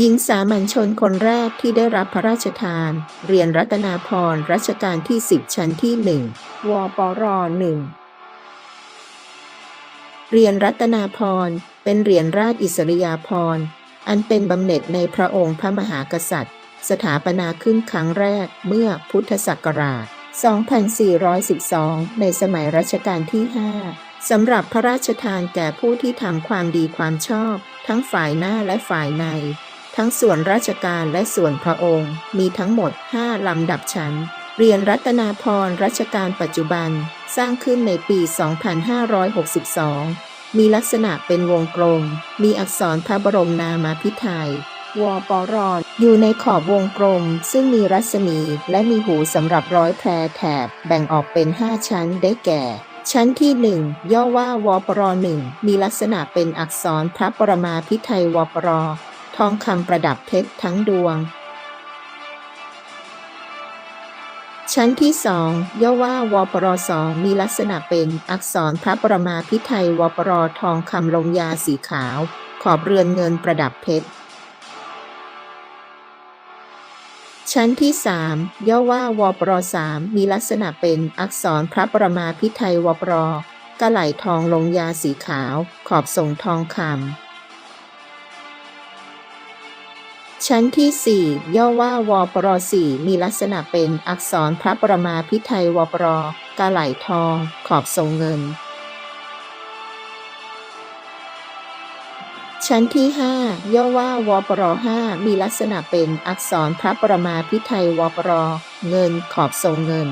หญิงสามัญชนคนแรกที่ได้รับพระราชทาน เรียนรัตนาพรรัชกาลที่ 10 ชั้นที่1วปรหนึ่งเรียนรัตนาพรเป็นเหรียญราชอิสริยาภรณ์ อันเป็นบำเหน็จในพระองค์พระมหากษัตริย์ สถาปนาขึ้นครั้งแรกเมื่อพุทธศักราช 2412 ในสมัยรัชกาลที่ 5 สำหรับพระราชทานแก่ผู้ที่ทำความดีความชอบ ทั้งฝ่ายหน้าและฝ่ายใน ทั้งส่วนราชการและส่วนพระองค์ มีทั้งหมด 5 ลำดับชั้น เรียนรัตนาพรรัชกาลปัจจุบัน สร้างขึ้นในปี 2562 มีลักษณะเป็นวงกลม มีอักษรพระบรมนามาพิไทยวปรอยู่ในขอบวงกลม ซึ่งมีรัศมีและมีหูสำหรับร้อยแพรแถบ แบ่งออกเป็น 5 ชั้นได้แก่ ชั้นที่ 1 ย่อว่าวปรหนึ่งมีลักษณะเป็นอักษรพระปรมาพิไทยวปร ทองคำประดับเพชรทั้งดวง ชั้นที่สองย่อว่าวปรสองมีลักษณะเป็นอักษรพระประมาพิไทยวปรทองคำลงยาสีขาว ขอบเรือนเงินประดับเพชรชั้นที่สามย่อว่าวปรสามมีลักษณะเป็นอักษรพระประมาพิไทยวปรกระไหลทองลงยาสีขาว ขอบทรงทองคำ ชั้นที่ 4 ย่อว่าวปร4มีลักษณะเป็นอักษรพระประมาพิไทยวปรกาไหลทอง ขอบทรงเงิน ชั้นที่ 5 ย่อว่าวปร5มีลักษณะเป็นอักษรพระประมาพิไทยวปรเงิน ขอบทรงเงิน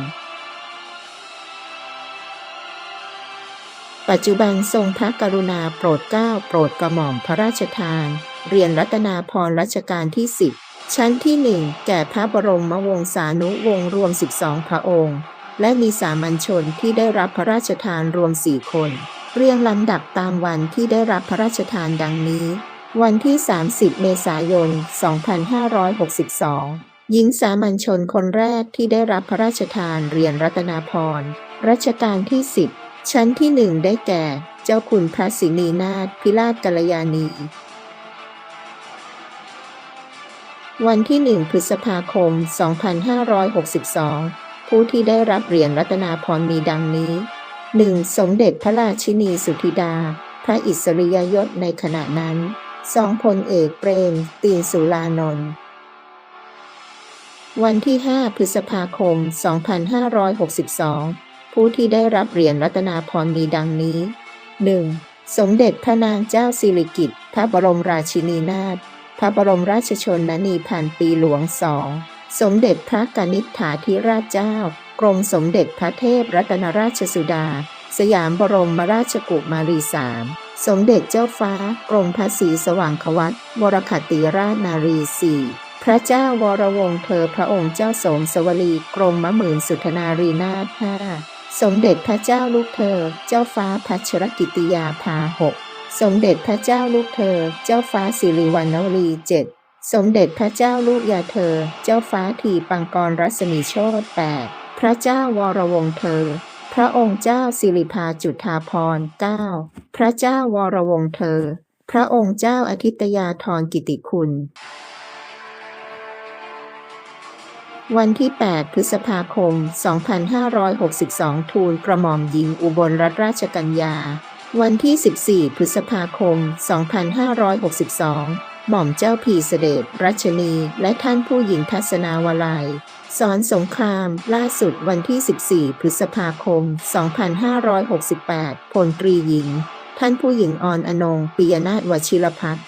ปัจจุบันทรงพระกรุณาโปรดเกล้าโปรดกระหม่อมพระราชทาน เรียนรัตนาพรรัชกาลที่ 10 ชั้นที่ 1 แก่พระบรมวงศานุวงศ์รวม 12 พระองค์ และมีสามัญชนที่ได้รับพระราชทานรวม4คน เรียงลำดับตามวันที่ได้รับพระราชทานดังนี้ วันที่ 30 เมษายน 2562หญิงสามัญชนคนแรกที่ได้รับพระราชทานเรียนรัตนาพรรัชกาลที่ 10 ชั้นที่หนึ่งได้แก่ เจ้าคุณพระศินีนาถพิราชกัลยาณี วันที่หนึ่งพฤษภาคม 2562 ผู้ที่ได้รับเหรียญรัตนาพรมีดังนี้ 1. สมเด็จพระราชินีสุธิดา พระอิสริยยศในขณะนั้นสองพลเอกเปรม ตีนสุรานนท์วันที่ 5 พฤษภาคม 2562 ผู้ที่ได้รับเหรียญรัตนาพรมีดังนี้ 1. สมเด็จพระนางเจ้าสิริกิติ์พระบรมราชินีนาถ พระบรมราชชนนีพันปีหลวงสอง สมเด็จพระกนิษฐาธิราชเจ้า กรมสมเด็จพระเทพรัตนราชสุดา สยามบรมราชกุมารีสาม สมเด็จเจ้าฟ้ากรมพระศรีสว่างควัตวรคติราชนารีสี่พระเจ้าวรวงเธอพระองค์เจ้าสมสวลีกรมมะหมื่นสุทนารีนาถห้าสมเด็จพระเจ้าลูกเธอ เจ้าฟ้าพัชรกิติยาภาหก สมเด็จพระเจ้าลูกเธอ เจ้าฟ้าสิริวัณวรีเจ็ดสมเด็จพระเจ้าลูกยาเธอ เจ้าฟ้าทีปังกรรัศมีโชตแปดพระเจ้าวรวงเธอ พระองค์เจ้าสิริภาจุฑาภรเก้าพระเจ้าวรวงเธอ พระองค์เจ้าอาทิตยาธรกิติคุณ วันที่ 8 พฤษภาคม 2562 ทูลกระหม่อมหญิงอุบลรัตนราชกัญญา วันที่ 14 พฤษภาคม 2562 หม่อมเจ้าพีเสด็จรัชนี และท่านผู้หญิงทัศนาวลัย สอนสงครามล่าสุดวันที่ 14 พฤษภาคม 2568 พลตรีหญิง ท่านผู้หญิงออนอนงปิยนาถวชิรพัฒน์